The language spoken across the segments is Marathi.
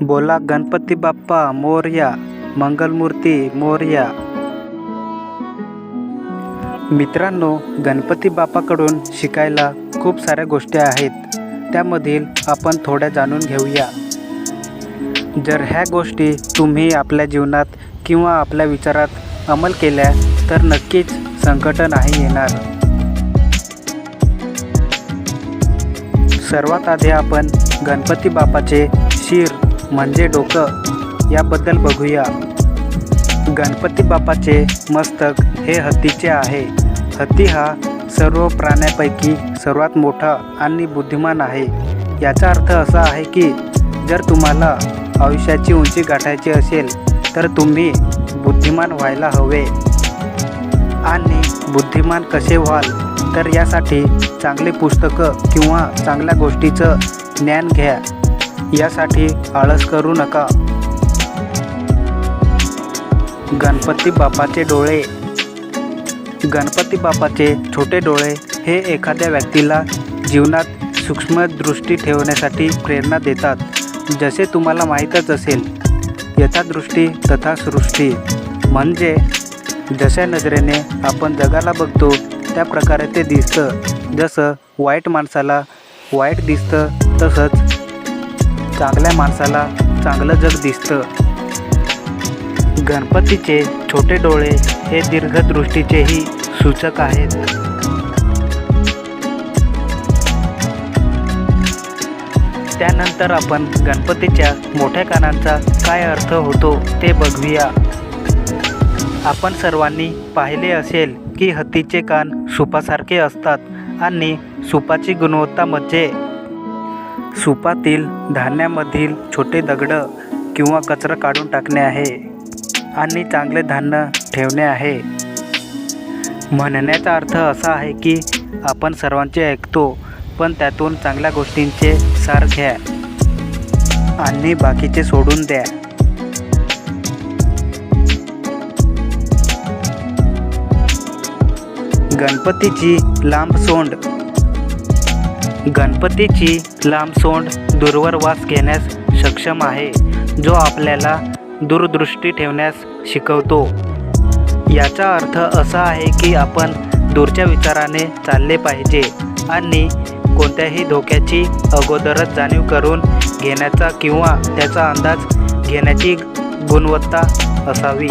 बोला गणपती बाप्पा मोरया मंगलमूर्ती मोरया. मित्रांनो गणपती बाप्पाकडून शिकायला खूप साऱ्या गोष्टी आहेत. त्यामधील आपण थोड्या जाणून घेऊया. जर ह्या गोष्टी तुम्ही आपल्या जीवनात किंवा आपल्या विचारात अंमल केल्या तर नक्कीच संकट नाही येणार. सर्वात आधी आपण गणपती बाप्पाचे शिर म्हणजे डोकं? याबद्दल बघूया. गणपती बाप्पाचे मस्तक हे हत्तीचे आहे. हत्ती हा सर्व प्राण्यापैकी सर्वात मोठा आणि बुद्धिमान आहे. याचा अर्थ असा आहे की जर तुम्हाला आयुष्याची उंची गाठायची असेल तर तुम्ही बुद्धिमान व्हायला हवे. आणि बुद्धिमान कसे व्हाल? तर यासाठी चांगले पुस्तकं किंवा चांगल्या गोष्टीचं ज्ञान घ्या. यासाठी आळस करू नका. गणपती बाप्पाचे डोळे. गणपती बाप्पाचे छोटे डोळे हे एखाद्या व्यक्तीला जीवनात सूक्ष्म दृष्टी ठेवण्यासाठी प्रेरणा देतात. जसे तुम्हाला माहीतच असेल यथादृष्टी तथा सृष्टी. म्हणजे जशा नजरेने आपण जगाला बघतो त्या प्रकारे ते दिसतं. जसं वाईट माणसाला वाईट दिसतं तसंच चांगल्या माणसाला चांगलं जग दिसतं. गणपतीचे छोटे डोळे हे दीर्घदृष्टीचेही सूचक आहेत. त्यानंतर आपण गणपतीच्या मोठ्या कानांचा काय अर्थ होतो ते बघूया. आपण सर्वांनी पाहिले असेल की हत्तीचे कान सुपासारखे असतात आणि सुपाची गुणवत्ता म्हणजे सुपातील धान्यामधील छोटे दगडं किंवा कचरा काढून टाकणे आहे आणि चांगले धान्य ठेवणे आहे. म्हणण्याचा अर्थ असा आहे की आपण सर्वांचे ऐकतो पण त्यातून चांगल्या गोष्टींचे सार घ्या आणि बाकीचे सोडून द्या. गणपतीची लांब सोंड गणपतीची लांबसोंड दूरवर वास घेण्यास सक्षम आहे जो आपल्याला दूरदृष्टी ठेवण्यास शिकवतो. याचा अर्थ असा आहे की आपण दूरच्या विचाराने चालले पाहिजे आणि कोणत्याही धोक्याची अगोदरच जाणीव करून घेण्याचा किंवा त्याचा अंदाज घेण्याची गुणवत्ता असावी.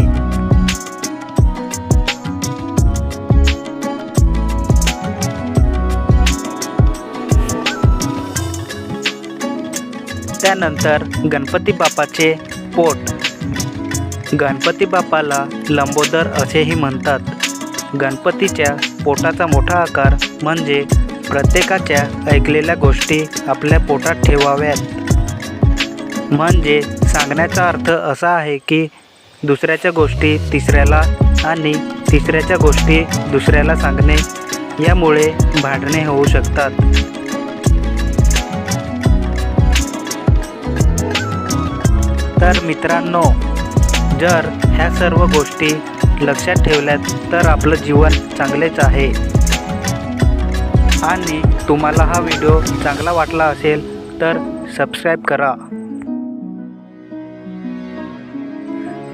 त्यानंतर गणपती बाप्पाचे पोट. गणपती बाप्पाला लंबोदर असेही म्हणतात. गणपतीच्या पोटाचा मोठा आकार म्हणजे प्रत्येकाच्या ऐकलेल्या गोष्टी आपल्या पोटात ठेवाव्यात. म्हणजे सांगण्याचा अर्थ असा आहे की दुसऱ्याच्या गोष्टी तिसऱ्याला आणि तिसऱ्याच्या गोष्टी दुसऱ्याला सांगणे यामुळे भांडणे होऊ शकतात. तर मित्रांनो जर ह्या सर्व गोष्टी लक्षात ठेवल्यात तर आपलं जीवन चांगलेच आहे. आणि तुम्हाला हा व्हिडिओ चांगला वाटला असेल तर सबस्क्राईब करा.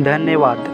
धन्यवाद.